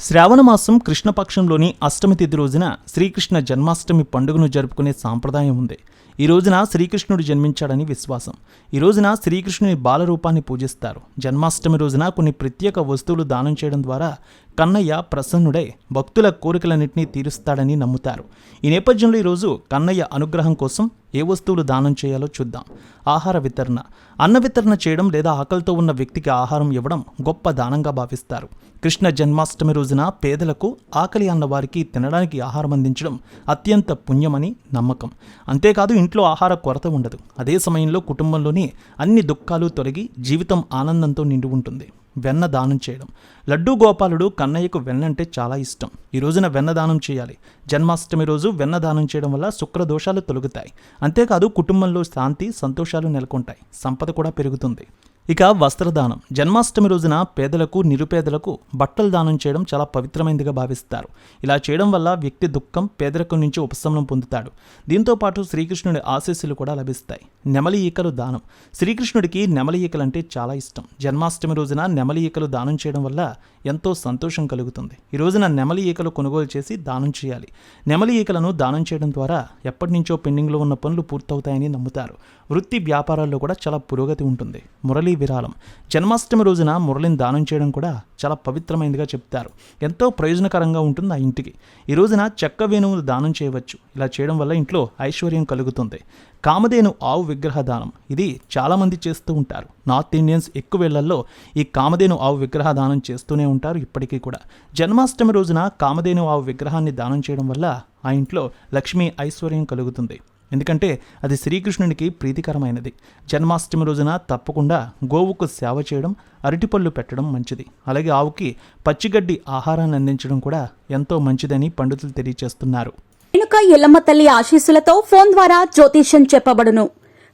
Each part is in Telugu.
శ్రావణమాసం కృష్ణపక్షంలోని అష్టమి తిథి రోజున శ్రీకృష్ణ జన్మాష్టమి పండుగను జరుపుకునే సాంప్రదాయం ఉంది. ఈ రోజున శ్రీకృష్ణుడు జన్మించాడని విశ్వాసం. ఈ రోజున శ్రీకృష్ణుని బాలరూపాన్ని పూజిస్తారు. జన్మాష్టమి రోజున కొన్ని ప్రత్యేక వస్తువులు దానం చేయడం ద్వారా కన్నయ్య ప్రసన్నుడై భక్తుల కోరికలన్నింటినీ తీరుస్తాడని నమ్ముతారు. ఈ నేపథ్యంలో ఈరోజు కన్నయ్య అనుగ్రహం కోసం ఏ వస్తువులు దానం చేయాలో చూద్దాం. ఆహార వితరణ. అన్న వితరణ చేయడం లేదా ఆకలితో ఉన్న వ్యక్తికి ఆహారం ఇవ్వడం గొప్ప దానంగా భావిస్తారు. కృష్ణ జన్మాష్టమి రోజున పేదలకు ఆకలి అన్న వారికి తినడానికి ఆహారం అందించడం అత్యంత పుణ్యమని నమ్మకం. అంతేకాదు ఇంట్లో ఆహార కొరత ఉండదు. అదే సమయంలో కుటుంబంలోని అన్ని దుఃఖాలు తొలగి జీవితం ఆనందంతో నిండి ఉంటుంది. వెన్న దానం చేయడం. లడ్డూ గోపాలుడు కన్నయ్యకు వెన్న అంటే చాలా ఇష్టం. ఈ రోజున వెన్న దానం చేయాలి. జన్మాష్టమి రోజు వెన్న దానం చేయడం వల్ల శుక్ర దోషాలు తొలగుతాయి. అంతేకాదు కుటుంబంలో శాంతి సంతోషాలు నెలకొంటాయి. సంపద కూడా పెరుగుతుంది. ఇక వస్త్రదానం. జన్మాష్టమి రోజున పేదలకు నిరుపేదలకు బట్టలు దానం చేయడం చాలా పవిత్రమైనదిగా భావిస్తారు. ఇలా చేయడం వల్ల వ్యక్తి దుఃఖం పేదరికం నుంచి ఉపశమనం పొందుతాడు. దీంతో పాటు శ్రీకృష్ణుడి ఆశీస్సులు కూడా లభిస్తాయి. నెమలి ఈకలు దానం. శ్రీకృష్ణుడికి నెమలి ఈకలు అంటే చాలా ఇష్టం. జన్మాష్టమి రోజున నెమలి ఈకలు దానం చేయడం వల్ల ఎంతో సంతోషం కలుగుతుంది. ఈ రోజున నెమలి ఈకలు కొనుగోలు చేసి దానం చేయాలి. నెమలి ఈకలను దానం చేయడం ద్వారా ఎప్పటి నుంచో పెండింగ్లో ఉన్న పనులు పూర్తవుతాయని నమ్ముతారు. వృత్తి వ్యాపారాల్లో కూడా చాలా పురోగతి ఉంటుంది. మురళీ విరాళం. జన్మాష్టమి రోజున మురళిని దానం చేయడం కూడా చాలా పవిత్రమైనదిగా చెప్తారు. ఎంతో ప్రయోజనకరంగా ఉంటుంది ఆ ఇంటికి. ఈ రోజున చెక్క వేణువులు దానం చేయవచ్చు. ఇలా చేయడం వల్ల ఇంట్లో ఐశ్వర్యం కలుగుతుంది. కామధేను ఆవు విగ్రహ దానం. ఇది చాలామంది చేస్తూ ఉంటారు. నార్త్ ఇండియన్స్ ఎక్కువ వేళ్ళలో ఈ కామధేను ఆవు విగ్రహ దానం చేస్తూనే ఉంటారు ఇప్పటికీ కూడా. జన్మాష్టమి రోజున కామధేను ఆవు విగ్రహాన్ని దానం చేయడం వల్ల ఆ ఇంట్లో లక్ష్మీ ఐశ్వర్యం కలుగుతుంది. ఎందుకంటే అది శ్రీకృష్ణునికి ప్రీతికరమైనది. జన్మాష్టమి రోజున తప్పకుండా గోవుకు సేవ చేయడం అరటిపళ్ళు పెట్టడం మంచిది. అలాగే ఆవుకి పచ్చిగడ్డి ఆహారాన్ని అందించడం కూడా ఎంతో మంచిదని పండితులు తెలియజేస్తున్నారు. వెనుక ఎల్లమ్మ తల్లి ఆశీస్సులతో ఫోన్ ద్వారా జ్యోతిష్యం చెప్పబడును.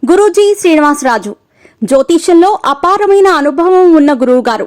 గురూజీ శ్రీనివాసరాజు. జ్యోతిష్యంలో అపారమైన అనుభవం ఉన్న గురువు గారు